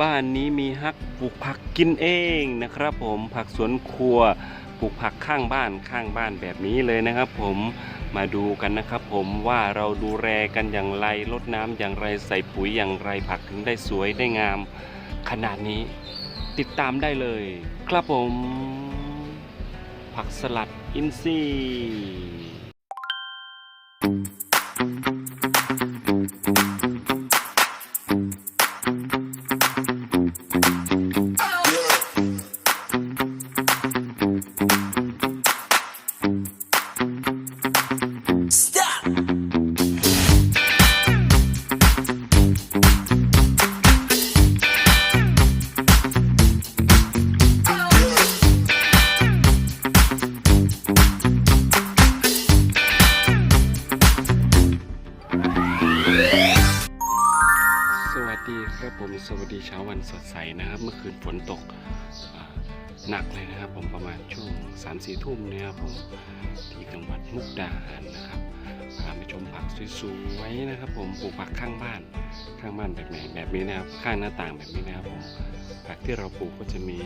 บ้านนี้มีฮักปลูกผักกินเองนะครับผมผักสวนครัวปลูกผักข้างบ้านข้างบ้านแบบนี้เลยนะครับ ผมมาดูกันนะครับผมว่าเราดูแลกันอย่างไรรดน้ำอย่างไรใส่ปุ๋ยอย่างไรผักถึงได้สวยได้งาม ขนาดนี้ติดตามได้เลย ครับผม ผักสลัดอินทรีย์ สี่ทุ่มเนี่ยครับผมที่จังหวัดมุกดาหารนะครับพาไปชมผักสวยๆนะครับ ผมปลูกผักข้างบ้านข้างบ้านแบบไหนแบบนี้นะครับ ข้างหน้าต่างแบบนี้นะครับผมผักที่เราปลูกก็จะมี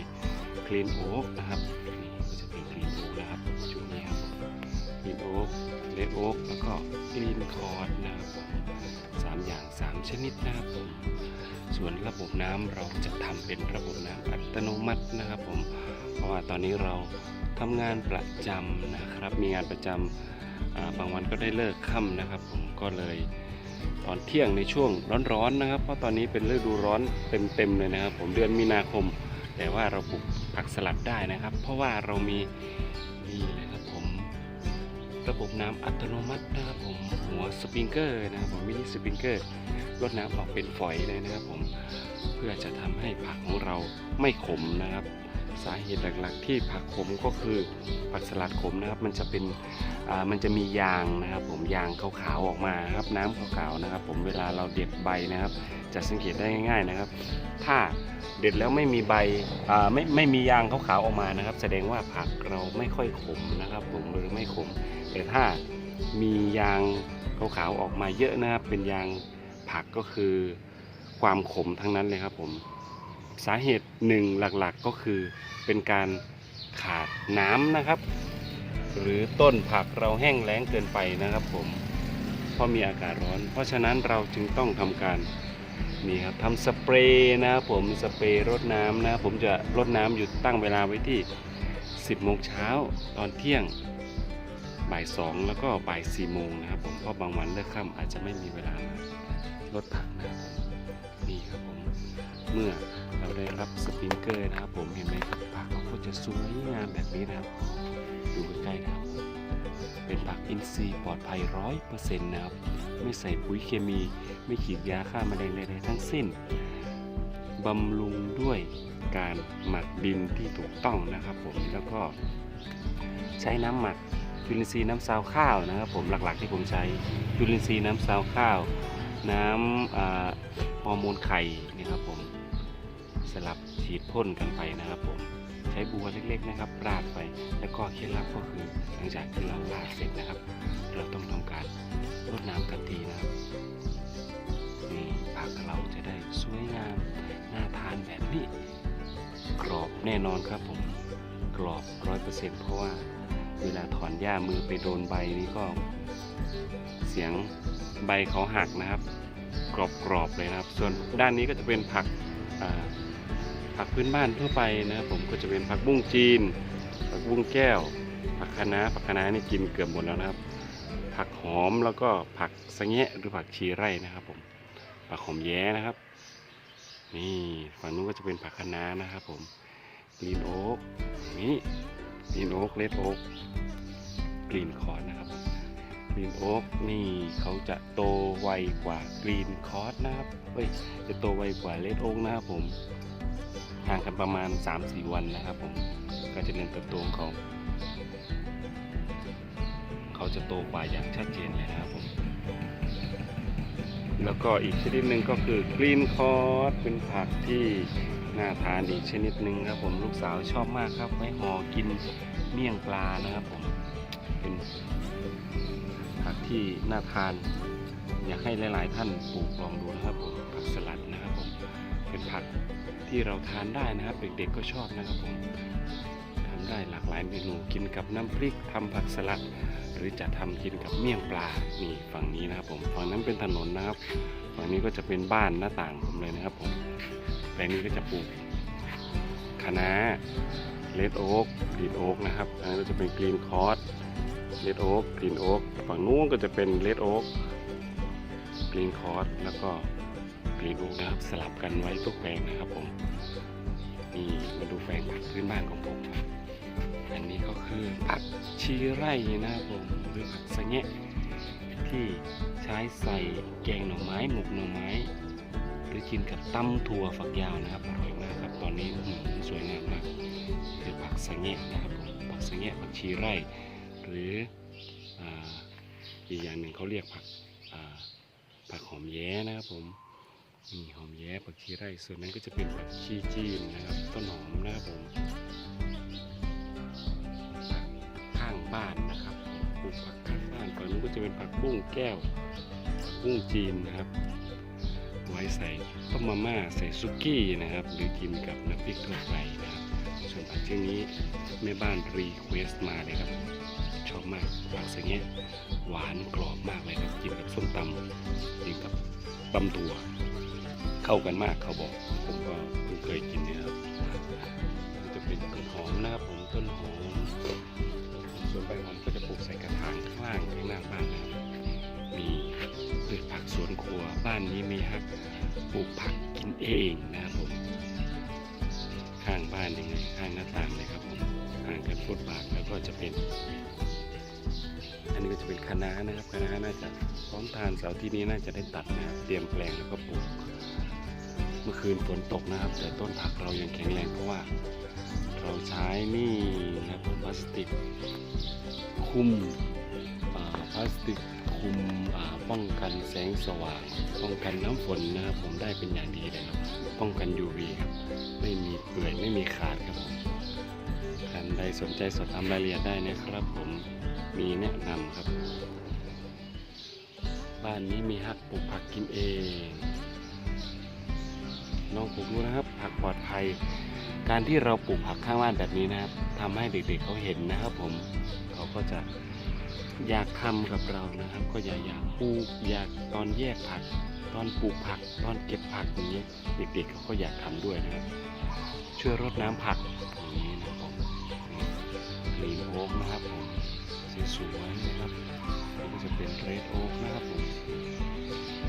กรีนโอ๊กนะครับนี่ก็จะเป็นกรีนโอ๊กนะครับช่วงนี้ครับกรีนโอ๊กเลดโอ๊กแล้วก็กรีนคอร์ดนะครับผมสามอย่างสามชนิดนะครับผมส่วนระบบน้ำเราจะทำเป็นระบบน้ำอัตโนมัตินะครับผม เพราะว่าตอนนี้เรา ทำงานประจำนะครับ มีงานประจำอ่าบางวันก็ได้เลิกค่ำนะครับ ผมก็เลยตอนเที่ยงในช่วงร้อนๆนะครับ เพราะตอนนี้เป็นฤดูร้อนเต็มๆเลยนะครับ ผมเดือนมีนาคม แต่ว่าเราปลูกผักสลัดได้นะครับ เพราะว่าเรามีนี่เลยครับผมระบบน้ำอัตโนมัตินะครับผมหัวสปริงเกอร์นะครับผมมินิสปริงเกอร์ลดน้ำออกเป็นฝอยเลยนะครับผมเพื่อจะทำให้ผักของเราไม่ขมนะครับ สาเหตุหลักๆ ที่ผักขมก็คือผักสลัดขมนะครับ มันจะเป็นมันจะมียางนะครับ ผมยางขาวๆออกมาครับน้ำขาวๆนะครับ ผมเวลาเราเด็ดใบนะครับ จะสังเกตได้ง่าย ๆนะครับ ถ้าเด็ดแล้วไม่มีใบไม่ไม่มียางขาวๆออกมานะครับ แสดงว่าผักเราไม่ค่อยขมนะครับ ผมหรือไม่ขม แต่ถ้ามียางขาวๆออกมาเยอะนะครับ เป็นยางผักก็คือความขมทั้งนั้นเลยครับผม สาเหตุหนึ่งหลักๆก็คือเป็นการขาดน้ำนะครับ หรือต้นผักเราแห้งแล้งเกินไปนะครับผมเพราะมีอากาศร้อน เพราะฉะนั้นเราจึงต้องทำการนี่ครับทำสเปรย์นะครับผมสเปรย์รดน้ำนะครับผมจะรดน้ำอยู่ตั้งเวลาไว้ที่ 10โมงเช้าตอนเที่ยงบ่ายสองแล้วก็บ่ายสี่โมงนะครับผมเพราะบางวันเลิกค่ำอาจจะไม่มีเวลามาลดผักนะครับ ผมนี่ครับผม เมื่อเราได้รับสปริงเกอร์นะครับ ผมเห็นไหมครับผักเราก็จะสวยงามแบบนี้นะครับดูใกล้ๆนะครับ เป็นผักอินทรีย์ปลอดภัยร้อยเปอร์เซ็นต์นะครับ ไม่ใส่ปุ๋ยเคมี ไม่ฉีดยาฆ่าแมลงใดๆทั้งสิ้นบำรุงด้วยการหมักดินที่ถูกต้องนะครับผมแล้วก็ใช้น้ำหมักจุลินทรีย์น้ำซาวข้าวนะครับผมหลักๆที่ผมใช้จุลินทรีย์น้ำซาวข้าว น้ำฮอร์โมนไข่นี่ครับผมสลับฉีดพ่นกันไปนะครับผมใช้บัวเล็กๆนะครับราดไปแล้วก็เคล็ดลับก็คือหลังจากที่เราราดเสร็จนะครับ เราต้องทำการรดน้ำกันทีนะครับนี่ผักเราจะได้สวยงามน่าทานแบบนี้กรอบแน่นอนครับผมกรอบร้อยเปอร์เซ็นต์เพราะว่าเวลาถอนหญ้ามือไปโดนใบนี่ก็เสียง ใบเขาหักนะครับ กรอบๆเลยนะครับ ส่วนด้านนี้ก็จะเป็นผักผักพื้นบ้านทั่วไปนะครับผมก็จะเป็นผักบุ้งจีน ผักบุ้งแก้ว ผักคะน้าผักคะน้านี่กินเกือบหมดแล้วนะครับ ผักหอมแล้วก็ผักสะแงะหรือผักชีไร่นะครับผมผักหอมแย้นะครับ นี่ฝั่งนู้นก็จะเป็นผักคะน้านะครับผมกรีนโอ๊กนี่กรีนโอ๊กเลดโอ๊กกรีนคอร์ดนะครับ รีนโอ๊กนี่เขาจะโตไวกว่ากรีนคอร์ดนะครับเฮ้ยจะโตไวกว่าเลดโอ๊กนะครับผมห่างกันประมาณ 3-4 วันนะครับผมการเจริญเติบโตของเขาเขาจะโตกว่าอย่างชัดเจนเลยนะครับผมแล้วก็อีกชนิดหนึ่งก็คือกรีนคอร์ดเป็นผักที่น่าทานอีกชนิดหนึ่งครับผมลูกสาวชอบมากครับไว้ห่อกินเมี่ยงปลานะครับผมเป็น ผักที่น่าทาน อยากให้หลายๆท่านปลูกลองดูนะครับผมผักสลัดนะครับผมเป็นผักที่เราทานได้นะครับ เด็กๆก็ชอบนะครับผมทำได้หลากหลายเมนูกินกับน้ำพริกทำผักสลัด หรือจะทำกินกับเมี่ยงปลานี่ฝั่งนี้นะครับผมฝั่งนั้นเป็นถนนนะครับฝั่งนี้ก็จะเป็นบ้านหน้าต่างผมเลยนะครับผมแปลงนี้ก็จะปลูกคะน้าเลดโอ๊กกรีโอ๊กนะครับอันนั้ก็จะเป็นกรีนคอร์ส เลดโอ๊กกรีนโอ๊กฝั่งนู้นก็จะเป็นเลดโอ๊กกรีนคอร์สแล้วก็กรีนโอ๊กนะครับสลับกันไว้ทุกแปลงนะครับผมนี่มาดูแปลงผักพื้นบ้านของผมอันนี้ก็คือผักชีไร่นะครับผมหรือผักสะแงะที่ใช้ใส่แกงหน่อไม้หมกหน่อไม้ หรือกินกับตำถั่วฝักยาวนะครับอร่อยมากครับตอนนี้หือสวยงามมากคือผักสะแงะนะครับผมผักสะแงะผักชีไร่ หรืออีกอย่างหนึ่งเขาเรียกผักผักหอมแย้นะครับผมนี่หอมแย้ผักชีไร่ส่วนนั้นก็จะเป็นผักชีจีนนะครับ ต้นหอมนะครับผมข้างบ้านนะครับปลูกผักข้างบ้านฝั่งนู้นก็จะเป็นผักบุ้งแก้วผักบุ้งจีนนะครับ ไว้ใส่ต้มมาม่าใส่ซุกี้นะครับ หรือกินกับน้ำพริกทั่วไปนะครับ ส่วนผักชนิดนี้แม่บ้านรีเควสต์มาเลยครับ ชอบมากผักสะเงะหวานกรอบมากเลยครับกินกับส้มตำกินกับตำถั่วเข้ากันมากเขาบอกผมก็เพิ่งเคยกินเนี่ยครับจะเป็นต้นหอมนะครับผมต้นหอมส่วนใบหอมก็จะปลูกใส่กระถางข้างล่างข้างหน้าบ้านนะครับมีพืชผักสวนครัวบ้านนี้มีฮักปลูกผักกินเองนะครับผม ข้างบ้านยังไงข้างหน้าต่างเลยครับผมห่างกันฟุตบาทแล้วก็จะเป็น อันนี้ก็จะเป็นคะน้านะครับคะน้าน่าจะพร้อมทานเสาที่นี้น่าจะได้ตัดนะครับเตรียมแปลงแล้วก็ปลูกเมื่อคืนฝนตกนะครับ แต่ต้นผักเรายังแข็งแรงเพราะว่า เราใช้นี่นะครับผมพลาสติกคลุมพลาสติก คลุมป้องกันแสงสว่าง ป้องกันน้ำฝนนะครับผมได้เป็นอย่างดีเลยครับ ป้องกัน UV ครับ ไม่มีเปื่อยไม่มีขาดครับผมท่านใดสนใจสอบถามรายละเอียดได้นะครับผมมีแนะนำครับ บ้านนี้มีฮักปลูกผักกินเองลองปลูกดูนะครับผักปลอดภัย การที่เราปลูกผักข้างบ้านแบบนี้นะครับทำให้เด็กๆเขาเห็นนะครับ ผมเขาก็จะ อยากทำกับเรานะครับ ก็อยากอยากปลูกอยากตอนแยกผัก ตอนปลูกผัก ตอนเก็บผักอย่างนี้เด็กๆเขาก็อยากทำด้วยนะครับ ช่วยรดน้ำผักอย่างนี้นะครับผมกรีโอ๊กนะครับผมสวยๆนะครับนี่ก็จะเป็นเรดโอ๊กนะครับผม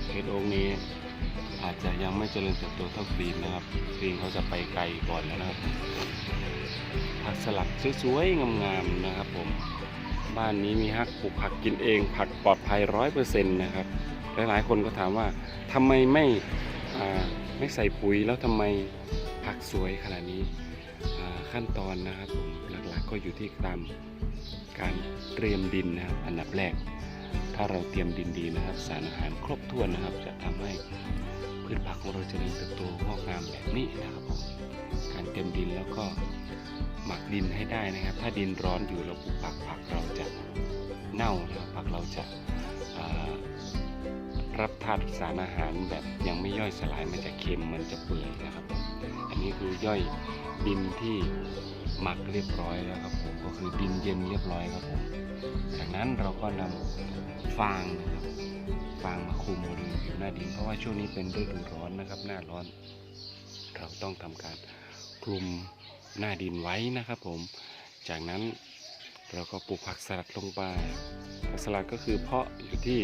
เรดโอ๊กนี้อาจจะยังไม่เจริญเติบโตเท่ากรีนนะครับกรีนเขาจะไปไกลก่อนแล้วนะครับผักสลัดสวยๆงามๆนะครับผม บ้านนี้มีฮักปลูกผักกินเอง ผักปลอดภัยร้อยเปอร์เซ็นต์นะครับ หลายๆ คนก็ถามว่าทำไมไม่ไม่ใส่ปุ๋ยแล้วทำไมผักสวยขนาดนี้ขั้นตอนนะครับผมหลักๆก็อยู่ที่ตามการเตรียมดินนะครับอันดับแรก ถ้าเราเตรียมดินดีนะครับ สารอาหารครบถ้วนนะครับ จะทำให้ พืชผักของเราเจริญเติบโตงอกงามแบบนี้นะครับผมการเตรียมดินแล้วก็หมักดินให้ได้นะครับ ถ้าดินร้อนอยู่เราปลูกผักผักเราจะเน่านะครับผักเราจะรับธาตุสารอาหารแบบยังไม่ย่อยสลายมันจะเค็มมันจะเปื่อยนะครับผมอันนี้คือย่อยดินที่ หมักเรียบร้อยแล้วครับผมก็คือดินเย็นเรียบร้อยครับผมจากนั้นเราก็นำฟางนะครับฟางมาคลุมบริเวณผิวหน้าดิน เพราะว่าช่วงนี้เป็นฤดูร้อนนะครับ หน้าร้อน เราต้องทำการคลุมหน้าดินไว้นะครับผม จากนั้นเราก็ปลูกผักสลัดลงไป ผักสลัดก็คือเพาะอยู่ที่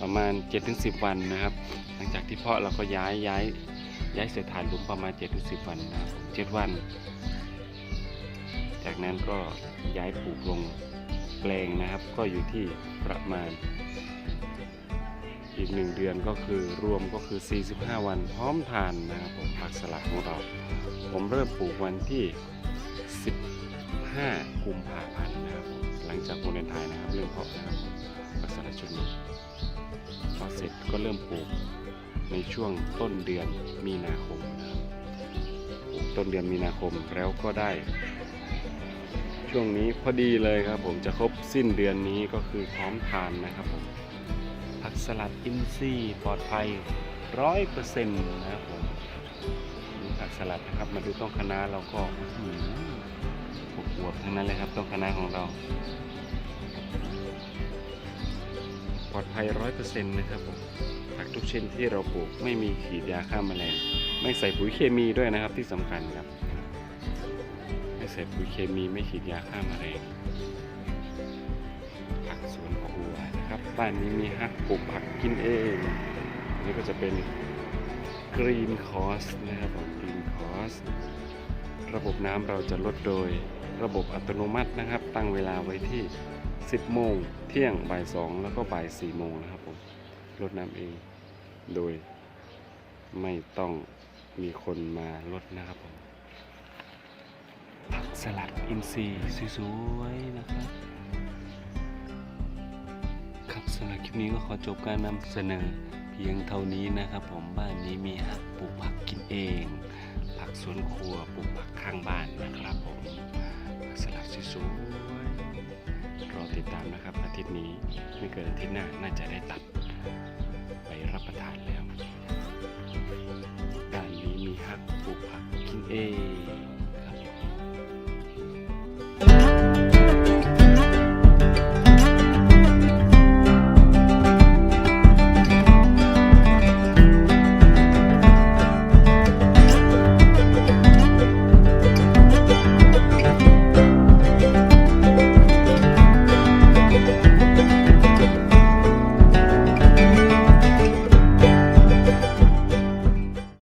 ประมาณ 7-10 วันนะครับ หลังจากที่เพาะเราก็ย้ายย้าย ย้ายเศษฐานหลุมประมาณ7-10วันนะครับ7วัน จากนั้นก็ย้ายปลูกลงแปลงนะครับ ก็อยู่ที่ประมาณ อีกหนึ่งเดือนก็คือรวมก็คือ 45 วันพร้อมทานนะครับผมผักสลัดของเรา ผมเริ่มปลูกวันที่ 15กุมภาพันธ์นะครับหลังจากวาเลนไทน์นะครับเริ่มเพาะนะครับผักสลัดชุดนี้พอเสร็จก็เริ่มปลูก ในช่วงต้นเดือนมีนาคมนะครับต้นเดือนมีนาคมแล้วก็ได้ ช่วงนี้พอดีเลยครับ ผมจะครบสิ้นเดือนนี้ก็คือพร้อมทานนะครับผมผักสลัดอินทรีย์ปลอดภัยร้อยเปอร์เซ็นต์นะครับผมผักสลัดนะครับมาดูต้นคะน้าเราก็หืออวบทั้งนั้นเลยครับต้นคะน้าของเราปลอดภัยร้อยเปอร์เซ็นต์นะครับผม ทุกชนิดที่เราปลูก ไม่มีขีดยาฆ่าแมลง ไม่ใส่ปุ๋ยเคมีด้วยนะครับที่สำคัญครับ ไม่ใส่ปุ๋ยเคมีไม่ฉีดยาฆ่าแมลงผักสวนครัวนะครับบ้านนี้มีฮักปลูกผักกินเองอันนี่ก็จะเป็นกรีนคอสนะครับผมกรีนคอสระบบน้ำเราจะลดโดยระบบอัตโนมัตินะครับ ตั้งเวลาไว้ที่ 10 โมง เที่ยงบ่าย 2 แล้วก็บ่าย 4 โมงนะครับผมลดน้ำเอง โดยไม่ต้องมีคนมาลดนะครับผมผักสลัดอินทรีย์สวยๆนะครับ ครับสำหรับคลิปนี้ก็ขอจบการนำเสนอเพียงเท่านี้นะครับ ผมบ้านนี้มีหักปลูกผักกินเอง ผักสวนครัวปลูกผักข้างบ้านนะครับผมผักสลัดสวยๆรอติดตามนะครับอาทิตย์นี้ไม่เกินอาทิตย์หน้าน่าจะได้ตัด รับประทานแล้วบ้านนี้มีฮักปลูกผักกินเอง